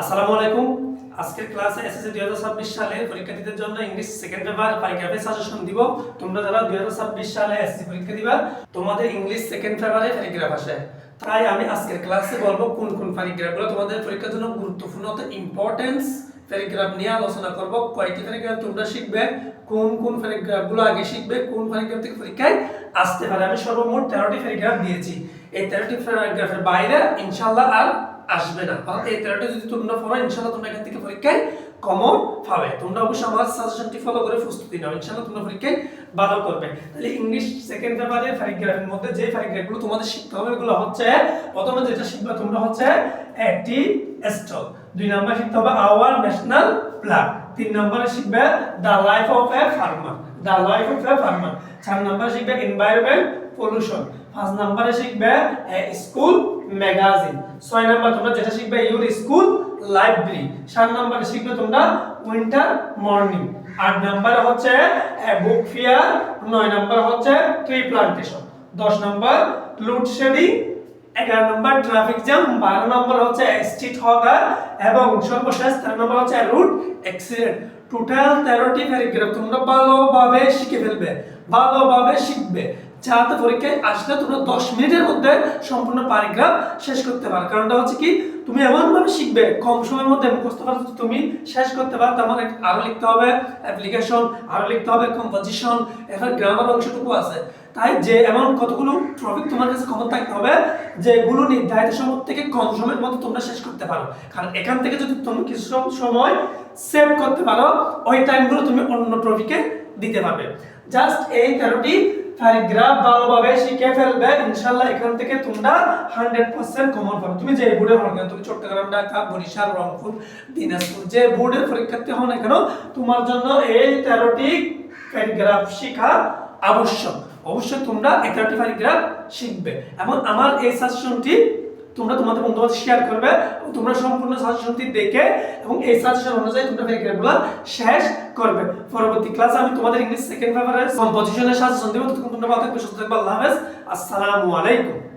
আসসালামু আলাইকুম। আজকের ক্লাসে এসএসসি দুই হাজার ছাব্বিশ সালে পরীক্ষার্থীদের জন্য ইংলিশ সেকেন্ড পেপার পরীক্ষা সাজেশন দিব। তোমরা যারা দুই হাজার ছাব্বিশ সালে এসএসসি পরীক্ষা দিবা, তোমাদের ইংলিশ সেকেন্ড পেপারে প্যারাগ্রাফ আসে। তাই আমি আজকের ক্লাসে বলব কোন কোন প্যারাগ্রাফগুলো তোমাদের পরীক্ষার জন্য গুরুত্বপূর্ণ ইম্পর্টেন্স প্যারাগ্রাফ নিয়ে আলোচনা করব। কয়টি প্যারাগ্রাফ তোমরা শিখবে, কোন কোন প্যারাগ্রাফগুলো আগে শিখবে, কোন প্যারাগ্রাফ থেকে পরীক্ষায় আসতে পারে। আমি সর্বমোট তেরোটি প্যারাগ্রাফ দিয়েছি এই তেরোটি প্যারাগ্রাফের বাইরে ইনশাল্লাহ আর আসবে না। অর্থাৎ এই তেরোটা যদি তোমরা পড়ো ইনশাল্লাহ তোমরা এখান থেকে পরীক্ষায় কমন পাবে। তোমরা অবশ্যই আমার সাজেশনটি ফলো করে প্রস্তুতি নাও। ইনশাল্লাহ তোমরা পরীক্ষায় ভালো করবে। তাহলে ইংলিশ সেকেন্ড পেপারে প্যারাগ্রাফের মধ্যে যে প্যারাগ্রাফগুলো তোমাদের শিখতে হবে এগুলো হচ্ছে, প্রথমে যেটা শিখবে তোমরা হচ্ছে, একটি স্টল দুই নম্বর শিখতে হবে আওয়ার ন্যাশনাল প্ল্যান তিন নম্বরে শিখবে the life of a farmer the life of a farmer চার নম্বরে শিখবে এনভায়রনমেন্ট পলিউশন পাঁচ নম্বরে শিখবে স্কুল ম্যাগাজিন ছয় নম্বর তোমরা যেটা শিখবে ইউর স্কুল লাইব্রেরি সাত নম্বরে শিখবে তোমরা উইন্টার মর্নিং আট নম্বরে হচ্ছে বুক ফেয়ার নয় নম্বর হচ্ছে ট্রি প্লান্টেশন দশ নম্বর লোডশেডিং এগারো নম্বর ট্রাফিক জ্যাম বারো নম্বর হচ্ছে স্ট্রিট এবং সর্বশেষ তেরো নম্বর হচ্ছে রুট অ্যাক্সিডেন্ট টোটাল তোমরা ভালোভাবে শিখে ফেলবে, ভালোভাবে শিখবে পরীক্ষায় আসলে তোমরা দশ মিনিটের মধ্যে সম্পূর্ণ প্যারাগ্রাফ শেষ করতে পারো। কারণটা হচ্ছে কি, তুমি এমনভাবে শিখবে, কম সময়ের মধ্যে মুখস্থ তুমি শেষ করতে পারো। তেমন আরও লিখতে হবে অ্যাপ্লিকেশন আরও লিখতে হবে কম্পোজিশন এখানে গ্রামার অংশটুকু আছে। তাই যে এমন কতগুলো টপিক তোমার কাছে খবর থাকতে হবে, যেগুলো নির্ধারিত সময় থেকে কম সময়ের মধ্যে তোমরা শেষ করতে পারো। কারণ এখান থেকে যদি তুমি কিছু সময় সেভ করতে পারো, ওই টাইমগুলো তুমি অন্য টপিকে দিতে পারবে। জাস্ট এই তেরোটি প্যারাগ্রাফ ভালোভাবে শিখে ফেলবে ইনশাল্লাহ এখান থেকে তোমরা হান্ড্রেড পার্সেন্ট কমন পাবে। তুমি যে বোর্ডে হও না কেন, তুমি চট্টগ্রাম, ঢাকা, বরিশাল, রংপুর, দিনাজপুর, যে বোর্ডের পরীক্ষার্থী হও না কেন, তোমার জন্য এই তেরোটি প্যারাগ্রাফ শেখা আবশ্যক। অবশ্যই তোমরা এগারোটি গ্রাম শিখবে এবং আমার এই সাজেশনটি তোমরা তোমাদের বন্ধুদের শেয়ার করবে এবং তোমরা সম্পূর্ণ সাজেশনটি দেখে এবং এই সাজেশন অনুযায়ী তোমরা প্যারাগ্রাফগুলো শেষ করবে। পরবর্তী ক্লাসে আমি তোমাদের ইংলিশ সেকেন্ড পেপারের কম্পোজিশনের সাজেশন দেবো। তখন তোমরা ভালো থাকবে, সুস্থ থাকবে, আল্লাহ হাফেজ। আসসালামু আলাইকুম।